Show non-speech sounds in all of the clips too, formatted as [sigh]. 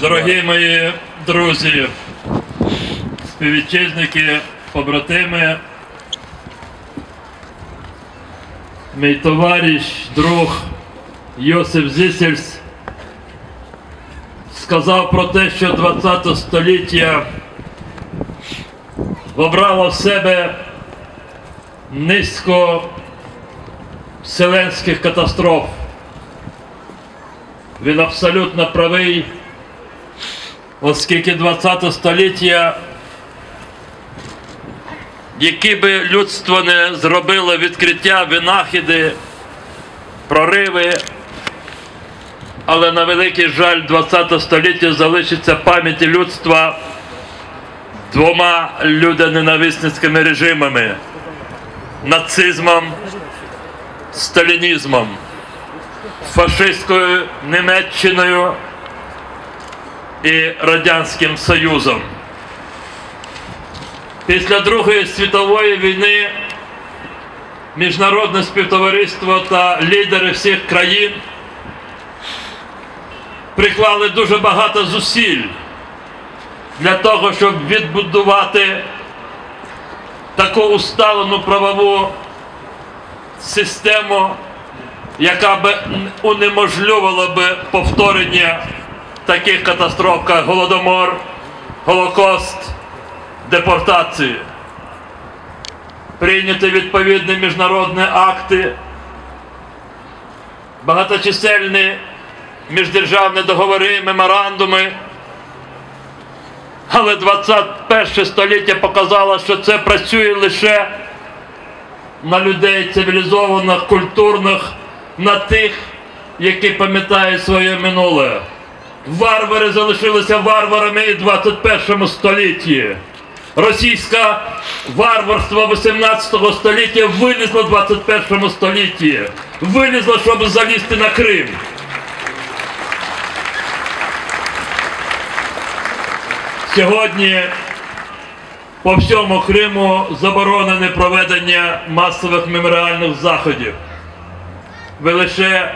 Дорогі мої друзі, співвітчизники, побратими, мій товариш, друг Йосип Зісельс сказав про те, що 20 століття вобрало в себе низько вселенських катастроф. Він абсолютно правий, оскільки 20 століття, які би людство не зробило відкриття, винахіди, прориви, але на великий жаль 20 століття залишиться пам'яті людства двома людоненависницькими режимами нацизмом, сталінізмом. Фашистською Німеччиною і Радянським Союзом. Після Другої світової війни міжнародне співтовариство та лідери всіх країн приклали дуже багато зусиль для того, щоб відбудувати таку усталену правову систему яка би унеможливила би повторення таких катастроф, як Голодомор, Голокост, депортації. Прийняти відповідні міжнародні акти, багаточисельні міждержавні договори, меморандуми. Але 21 століття показало, що це працює лише на людей цивілізованих, культурних, на тих, які пам'ятають своє минуле. Варвари залишилися варварами і в 21 столітті. Російське варварство 18 століття вилізло в 21 столітті. Вилізло, щоб залізти на Крим. Сьогодні по всьому Криму заборонене проведення масових меморіальних заходів. Ви лише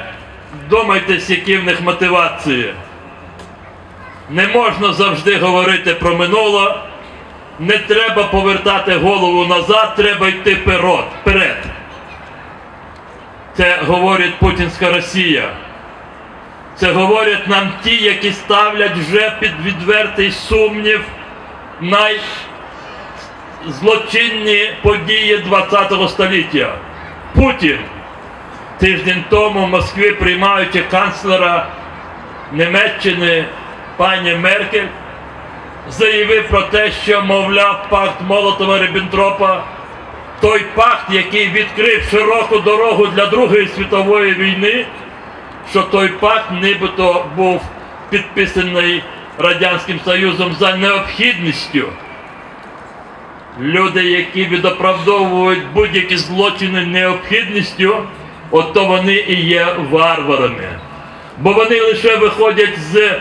думайтесь, які в них мотивації. Не можна завжди говорити про минуле, не треба повертати голову назад, треба йти вперед. Це говорить Путінська Росія. Це говорять нам ті, які ставлять вже під відвертий сумнів найзлочинні події ХХ століття. Путін тиждень тому в Москві, приймаючи канцлера Німеччини пані Меркель, заявив про те, що, мовляв, пакт Молотова Ріббентропа той пакт, який відкрив широку дорогу для Другої світової війни, що той пакт нібито був підписаний Радянським Союзом за необхідністю. Люди, які відоправдовують будь-які злочини необхідністю, от то вони і є варварами. Бо вони лише виходять з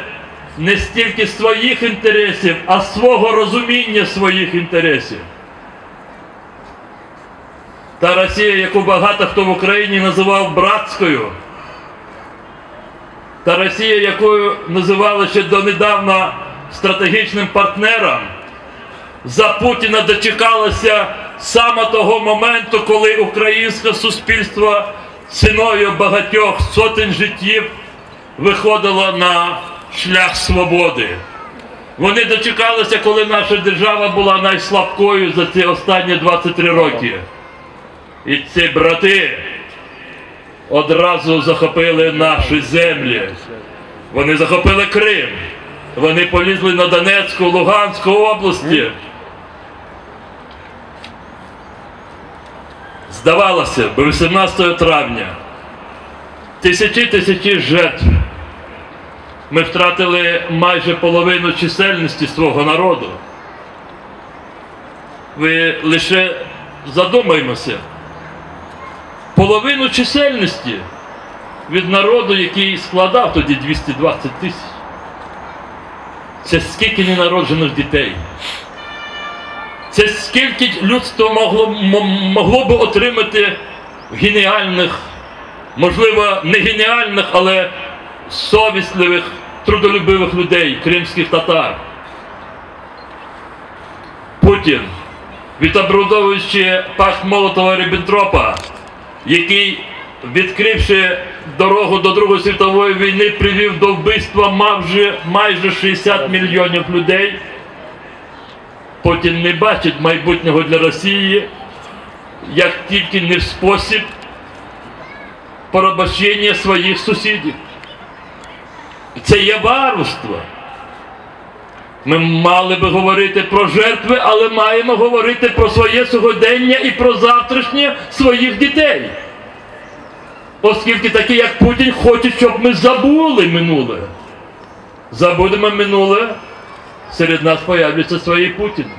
не стільки своїх інтересів, а свого розуміння своїх інтересів. Та Росія, яку багато хто в Україні називав братською, та Росія, яку називали ще донедавна стратегічним партнером, за Путіна дочекалася саме того моменту, коли українське суспільство ціною багатьох сотень життів виходило на шлях свободи. Вони дочекалися, коли наша держава була найслабкою за ці останні 23 роки. І ці брати одразу захопили наші землі. Вони захопили Крим. Вони полізли на Донецьку, Луганську області. Здавалося, б, 18 травня тисячі тисячі жертв. Ми втратили майже половину чисельності свого народу. Ви лише задумаємося. Половину чисельності від народу, який складав тоді 220 тисяч. Це скільки ненароджених дітей. Це скільки людство могло, могло би отримати геніальних, можливо, не геніальних, але совісливих трудолюбивих людей, кримських татар. Путін, відобрудовуючи пакт Молотова Ріббентропа, який, відкривши дорогу до Другої світової війни, привів до вбивства майже, майже 60 мільйонів людей. Путін не бачить майбутнього для Росії, як тільки не в спосіб порабощення своїх сусідів. Це є варварство. Ми мали би говорити про жертви, але маємо говорити про своє сьогодення і про завтрашнє своїх дітей. Оскільки такі, як Путін, хочуть, щоб ми забули минуле. Забудемо минуле, серед нас появляться свої Путіни.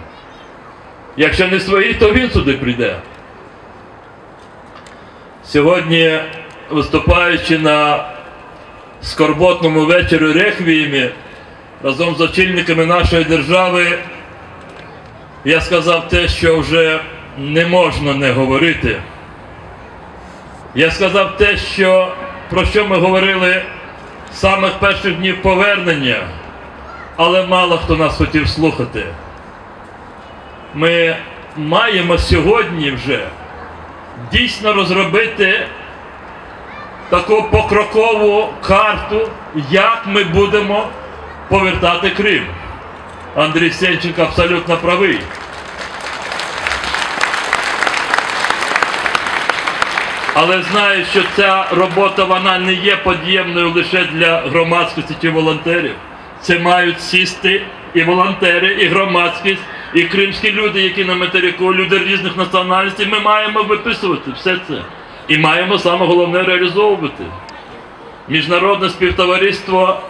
Якщо не свої, то він сюди прийде. Сьогодні, виступаючи на скорботному вечорі реквіємі разом з очільниками нашої держави, я сказав те, що вже не можна не говорити. Я сказав те, що, про що ми говорили з самих перших днів повернення, але мало хто нас хотів слухати. Ми маємо сьогодні вже дійсно розробити таку покрокову карту, як ми будемо повертати Крим. Андрій Сенченко абсолютно правий. Але знаю, що ця робота вона не є подіємною лише для громадськості чи волонтерів. Це мають сісти і волонтери, і громадськість, і кримські люди, які на материку, люди різних національностей. Ми маємо виписувати все це. І маємо саме головне реалізовувати. Міжнародне співтовариство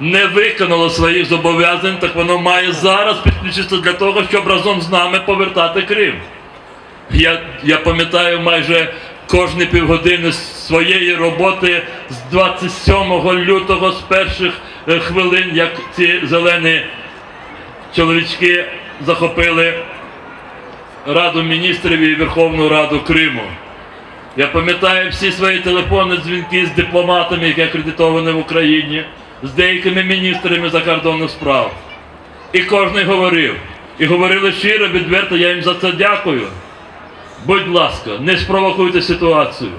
не виконало своїх зобов'язань, так воно має зараз підключитися для того, щоб разом з нами повертати Крим. Я, я пам'ятаю майже кожні півгодини своєї роботи з 27 лютого, з перших е, хвилин, як ці зелені чоловічки захопили Раду міністрів і Верховну Раду Криму. Я пам'ятаю всі свої телефонні дзвінки з дипломатами, які акредитовані в Україні, з деякими міністрами закордонних справ. І кожен говорив. І говорили щиро, відверто, я їм за це дякую. Будь ласка, не спровокуйте ситуацію.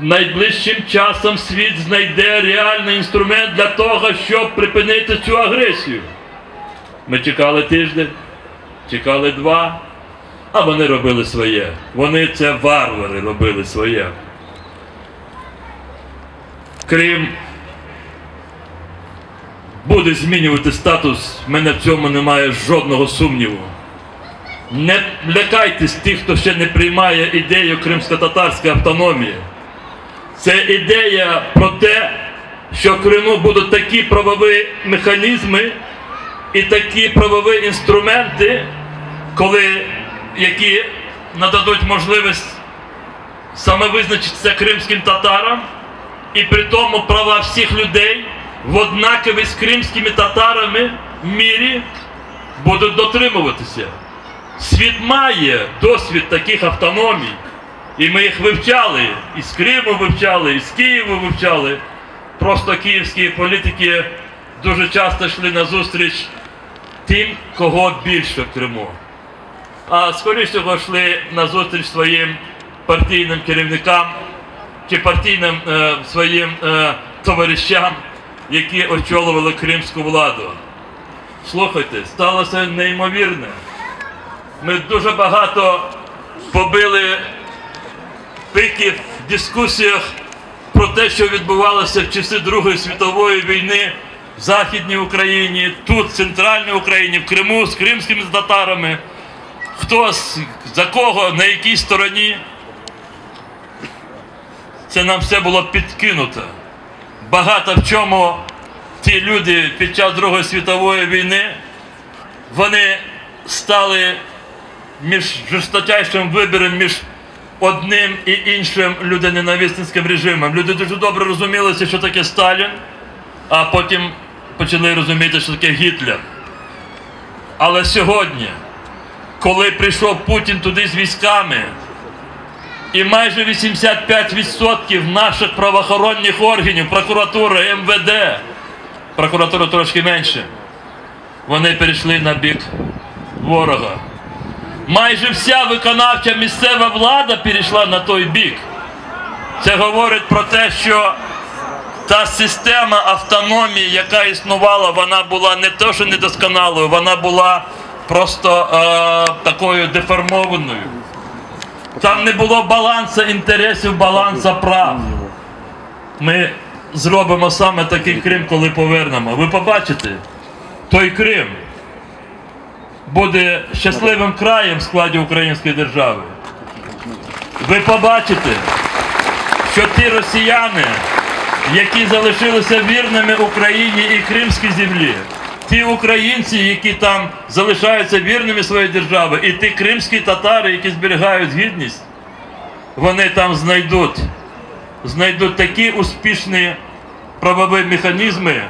Найближчим часом світ знайде реальний інструмент для того, щоб припинити цю агресію. Ми чекали тиждень, чекали два, а вони робили своє. Вони це варвари робили своє. Крим буде змінювати статус, в мене в цьому немає жодного сумніву. Не лякайтесь тих, хто ще не приймає ідею кримсько-татарської автономії. Це ідея про те, що в Криму будуть такі правові механізми і такі правові інструменти, коли, які нададуть можливість саме визначитися кримським татарам, і при тому права всіх людей в однакові з кримськими татарами в мірі будуть дотримуватися. Світ має досвід таких автономій, і ми їх вивчали, і з Криму вивчали, і з Києва вивчали. Просто київські політики дуже часто йшли на зустріч тим, кого більше в Криму. А скоріше всього йшли на зустріч своїм партійним керівникам чи партійним е, своїм е, товаришам, які очолювали кримську владу. Слухайте, сталося неймовірне. Ми дуже багато побили пиків в дискусіях про те, що відбувалося в часи Другої світової війни в Західній Україні, тут, в Центральній Україні, в Криму з кримськими татарами. Хто за кого, на якій стороні. Це нам все було підкинуто. Багато в чому ті люди під час Другої світової війни вони стали між жорсточайшим вибором між одним і іншим людоненависницьким режимом. Люди дуже добре розумілися, що таке Сталін, а потім почали розуміти, що таке Гітлер. Але сьогодні, коли прийшов Путін туди з військами, і майже 85% наших правоохоронних органів, прокуратури, МВД, прокуратура трошки менше. Вони перейшли на бік ворога. Майже вся виконавча місцева влада перейшла на той бік. Це говорить про те, що та система автономії, яка існувала, вона була не то, що недосконалою, вона була просто е, такою деформованою. Там не було балансу інтересів, балансу прав. Ми зробимо саме такий Крим, коли повернемо. Ви побачите, той Крим буде щасливим краєм в складі української держави. Ви побачите, що ті росіяни, які залишилися вірними Україні і Кримській землі, ті українці, які там залишаються вірними своїй державі, і ті кримські татари, які зберігають гідність, вони там знайдуть, знайдуть такі успішні правові механізми,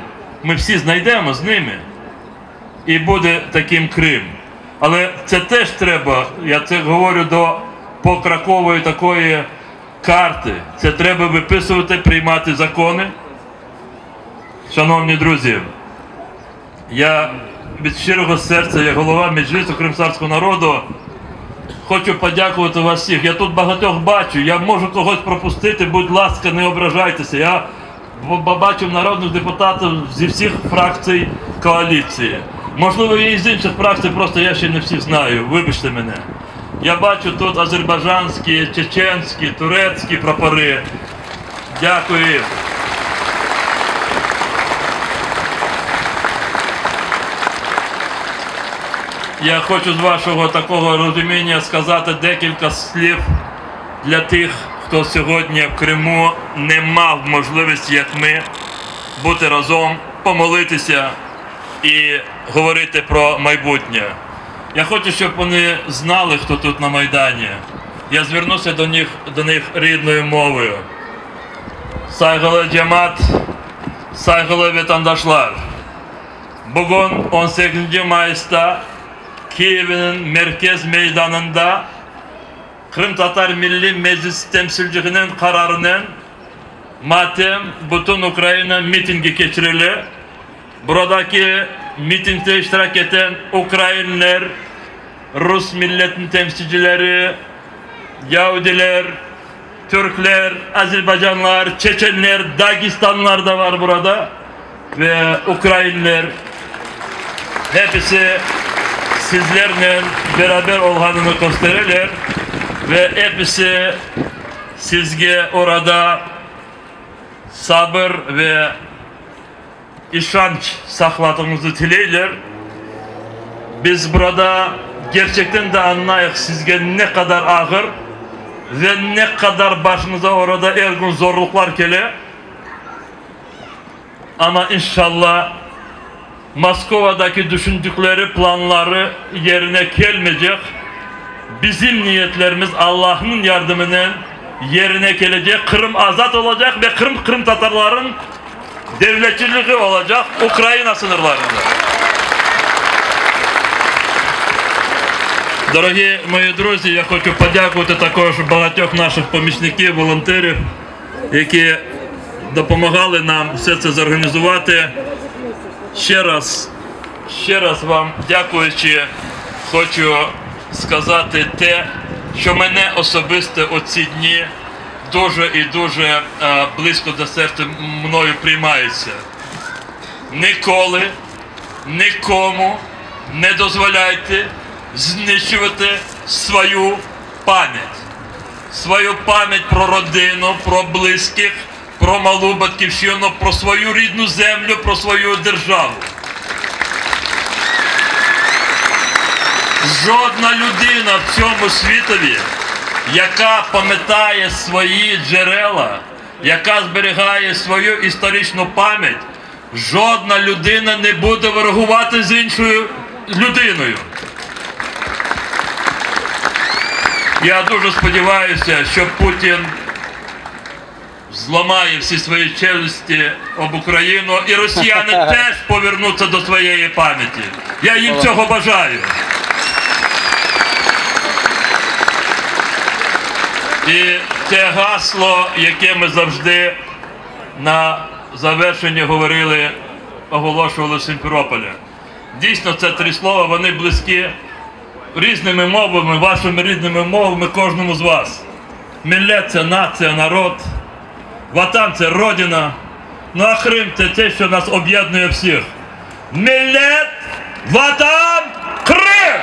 ми всі знайдемо з ними. І буде таким Крим. Але це теж треба, я це говорю до покракової такої карти. Це треба виписувати, приймати закони. Шановні друзі, я від щирого серця, як голова Меджлісу кримсарського народу, хочу подякувати вас всіх. Я тут багатьох бачу. Я можу когось пропустити, будь ласка, не ображайтеся. Я б- бачив народних депутатів зі всіх фракцій коаліції. Можливо, і з інших фракцій, просто я ще не всіх знаю. Вибачте мене. Я бачу тут азербайджанські, чеченські, турецькі прапори. Дякую. Я хочу з вашого такого розуміння сказати декілька слів для тих, хто сьогодні в Криму не мав можливості, як ми, бути разом, помолитися і говорити про майбутнє. Я хочу, щоб вони знали, хто тут на Майдані. Я звернуся до них, до них рідною mовою. Saygılı cemaat, saygılı vatandaşlar. Bugün 18 Mayıs'ta Kiev'in merkez meydanında Kırım Tatar Milli Meclis temsilcilerinin kararının matem bütün Ukrayna mitingi geçirildi. Buradaki mitingde iştirak eden Ukraynalılar, Rus milletin temsilcileri, Yahudiler, Türkler, Azerbaycanlılar, Çeçenler, Dagistanlılar da var burada. Ve Ukraynalılar hepsi sizlerle beraber olhanını gösterirler. Ve hepsi sizge orada sabır ve işanç sakladığınızı dileyler. Biz burada gerçekten de anlayık sizge ne kadar ağır ve ne kadar başınıza orada ergun zorluklar kele. Ama inşallah Moskova'daki düşündükleri planları yerine gelmeyecek. Bizim niyetlerimiz Allah'ın yardımının yerine gelecek. Kırım azat olacak ve Kırım Kırım Tatarların devletçiliği olacak Ukrayna sınırlarında. Дорогі мої друзі, я хочу подякувати також багатьох наших помічників, волонтерів, які допомагали нам все це зорганізувати. Ще раз, ще раз вам дякуючи, хочу сказати те, що мене особисто оці дні дуже і дуже е, близько до серця мною приймається. Ніколи нікому не дозволяйте знищувати свою пам'ять. Свою пам'ять про родину, про близьких, про малу батьківщину, про свою рідну землю, про свою державу. Жодна людина в цьому світові, яка пам'ятає свої джерела, яка зберігає свою історичну пам'ять, жодна людина не буде ворогувати з іншою людиною. Я дуже сподіваюся, що Путін зламає всі свої челюсті об Україну, і росіяни [laughs] теж повернуться до своєї пам'яті. Я їм цього бажаю. І те гасло, яке ми завжди на завершенні говорили оголошували в Сімферополі. Дійсно, це три слова, вони близькі різними мовами, вашими різними мовами кожному з вас. Міллет це нація, народ, ватан це родина. Ну а Крим це те, що нас об'єднує всіх. Міллет, ватан, Крим!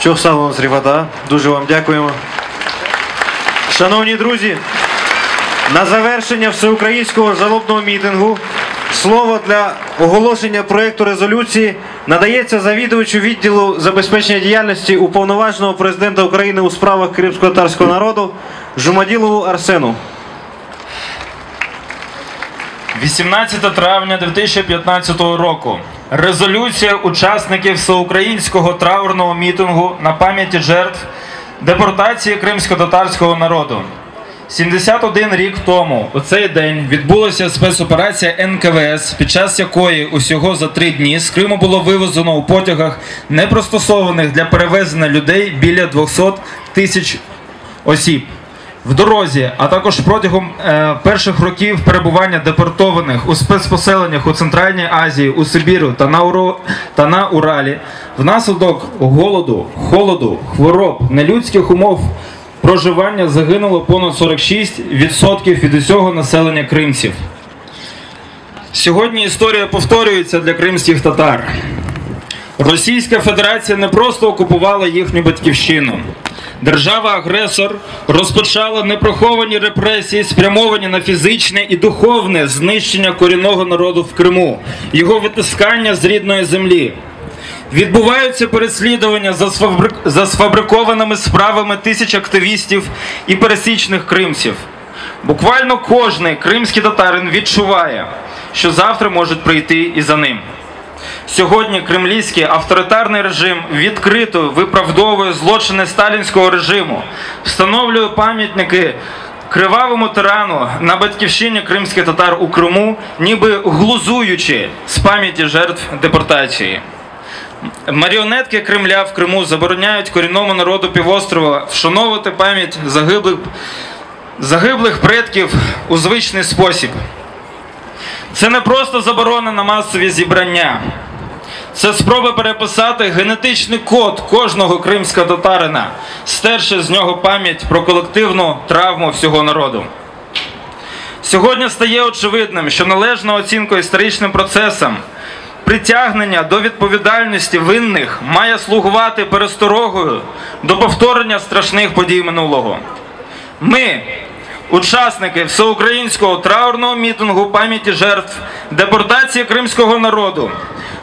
Що саме з Рівада? Дуже вам дякуємо. Шановні друзі, на завершення всеукраїнського жалобного мітингу слово для оголошення проєкту резолюції надається завідувачу відділу забезпечення діяльності уповноваженого президента України у справах кримсько-татарського народу Жумаділову Арсену. 18 травня 2015 року. Резолюція учасників всеукраїнського траурного мітингу на пам'яті жертв депортації кримсько-татарського народу. 71 рік тому у цей день відбулася спецоперація НКВС, під час якої усього за три дні з Криму було вивезено у потягах, не пристосованих для перевезення людей біля 200 тисяч осіб. В дорозі, а також протягом е, перших років перебування депортованих у спецпоселеннях у Центральній Азії, у Сибіру та на, Уро... та на Уралі, внаслідок голоду, холоду, хвороб, нелюдських умов проживання загинуло понад 46% від усього населення кримців. Сьогодні історія повторюється для кримських татар. Російська Федерація не просто окупувала їхню батьківщину. Держава-агресор розпочала непроховані репресії, спрямовані на фізичне і духовне знищення корінного народу в Криму, його витискання з рідної землі. Відбуваються переслідування за, сфабрикованими справами тисяч активістів і пересічних кримців. Буквально кожний кримський татарин відчуває, що завтра можуть прийти і за ним. Сьогодні кремлівський авторитарний режим відкрито виправдовує злочини сталінського режиму, встановлює пам'ятники кривавому тирану на батьківщині кримських татар у Криму, ніби глузуючи з пам'яті жертв депортації. Маріонетки Кремля в Криму забороняють корінному народу півострова вшановувати пам'ять загиблих, загиблих предків у звичний спосіб. Це не просто заборона на масові зібрання. Це спроба переписати генетичний код кожного кримського татарина, стерши з нього пам'ять про колективну травму всього народу. Сьогодні стає очевидним, що належна оцінка історичним процесам, притягнення до відповідальності винних має слугувати пересторогою до повторення страшних подій минулого. Ми, учасники всеукраїнського траурного мітингу пам'яті жертв депортації кримського народу,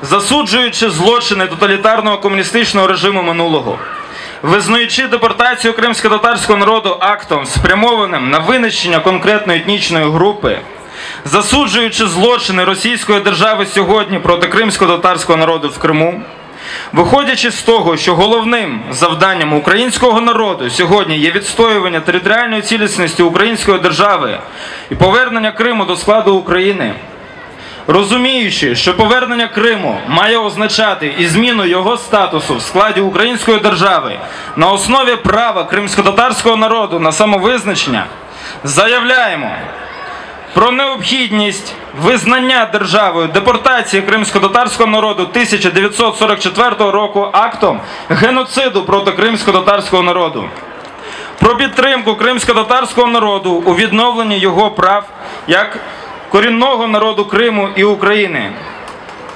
засуджуючи злочини тоталітарного комуністичного режиму минулого, визнаючи депортацію кримсько-татарського народу актом, спрямованим на винищення конкретної етнічної групи, засуджуючи злочини Російської держави сьогодні проти кримсько-татарського народу в Криму. Виходячи з того, що головним завданням українського народу сьогодні є відстоювання територіальної цілісності української держави і повернення Криму до складу України, розуміючи, що повернення Криму має означати і зміну його статусу в складі української держави на основі права кримсько-татарського народу на самовизначення, заявляємо про необхідність визнання державою депортації кримсько-татарського народу 1944 року актом геноциду проти кримсько-татарського народу. Про підтримку кримсько-татарського народу у відновленні його прав як корінного народу Криму і України.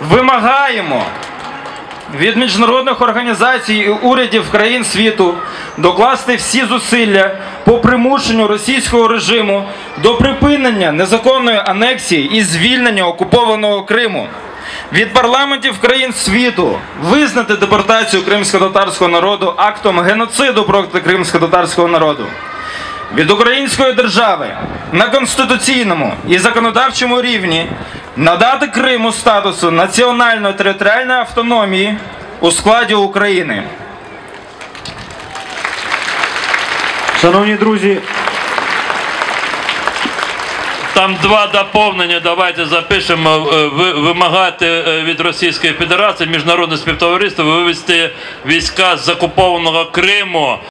Вимагаємо від міжнародних організацій і урядів країн світу докласти всі зусилля по примушенню російського режиму до припинення незаконної анексії і звільнення окупованого Криму. Від парламентів країн світу визнати депортацію кримсько-татарського народу актом геноциду проти кримсько-татарського народу. Від української держави на конституційному і законодавчому рівні надати Криму статусу національної територіальної автономії у складі України. Шановні друзі, Там два доповнення. Давайте запишемо е, вимагати е, від Російської Федерації міжнародне співтовариство вивести війська з закупованого Криму